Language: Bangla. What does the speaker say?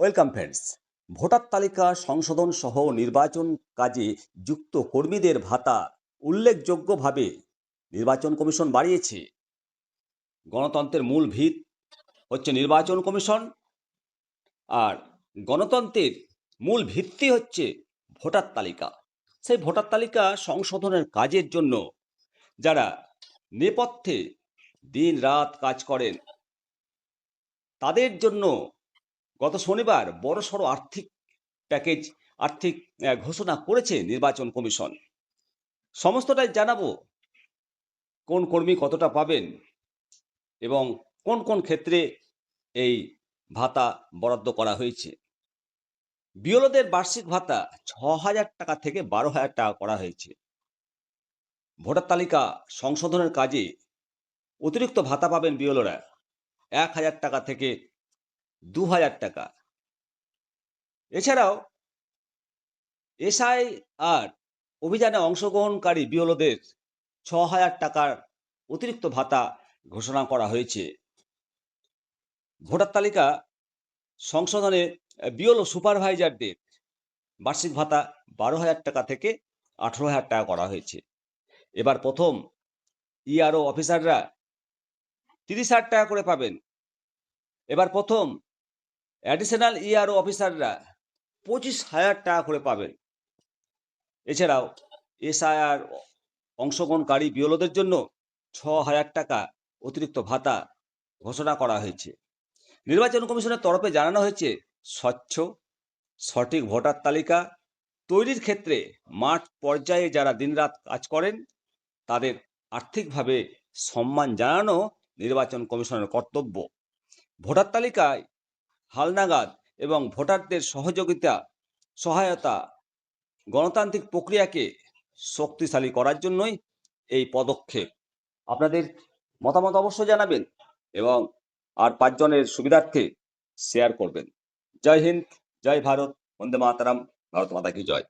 Welcome friends. ভোটার তালিকা সংশোধন সহ নির্বাচন কাজে যুক্ত কর্মীদের ভাতা উল্লেখযোগ্যভাবে নির্বাচন কমিশন বাড়িয়েছে। গণতন্ত্রের মূল ভিত হচ্ছে নির্বাচন কমিশন আর গণতন্ত্রের মূল ভিত্তি হচ্ছে ভোটার তালিকা। সেই ভোটার তালিকা সংশোধনের কাজের জন্য যারা নেপথ্যে দিন রাত কাজ করেন, তাদের জন্য গত শনিবার বড়সড় আর্থিক প্যাকেজ আর্থিক ঘোষণা করেছে নির্বাচন কমিশন। সমস্তটাই জানাব কোন কর্মী কতটা পাবেন এবং কোন কোন ক্ষেত্রে এই ভাতা বরাদ্দ করা হয়েছে। বিওলোদের বার্ষিক ভাতা ছ হাজার টাকা থেকে বারো হাজার টাকা করা হয়েছে। ভোটার তালিকা সংশোধনের কাজে অতিরিক্ত ভাতা পাবেন বিওলোরা এক হাজার টাকা থেকে দু হাজার টাকা। এছাড়াও এসআই আর অভিযানে অংশগ্রহণকারী বিওলোদের ছ হাজার টাকার অতিরিক্ত ভাতা ঘোষণা করা হয়েছে। ভোটার তালিকা সংশোধনে বিওলো সুপারভাইজারদের বার্ষিক ভাতা বারো হাজার টাকা থেকে আঠেরো হাজার টাকা করা হয়েছে। এবার প্রথম ইআরও অফিসাররা তিরিশ হাজার টাকা করে পাবেন। এবার প্রথম অ্যাডিশনাল ইআরও অফিসাররা পঁচিশ হাজার টাকা করে পাবেন। এছাড়াও এসআইআর অংশগ্রহণকারী বিওলোদের জন্য ছ হাজার টাকা অতিরিক্ত ভাতা ঘোষণা করা হয়েছে। নির্বাচন কমিশনের তরফে জানানো হয়েছে, স্বচ্ছ, সঠিক ভোটার তালিকা তৈরির ক্ষেত্রে মাঠ পর্যায়ে যারা দিনরাত কাজ করেন, তাদের আর্থিকভাবে সম্মান জানানো নির্বাচন কমিশনের কর্তব্য। ভোটার তালিকায় হালনাগাদ এবং ভোটারদের সহযোগিতা, সহায়তা, গণতান্ত্রিক প্রক্রিয়াকে শক্তিশালী করার জন্যই এই পদক্ষেপ। আপনাদের মতামত অবশ্য জানাবেন এবং আর পাঁচজনের সুবিধার্থে শেয়ার করবেন। জয় হিন্দ, জয় ভারত, বন্দে মাতারাম, ভারত মাতা কি জয়।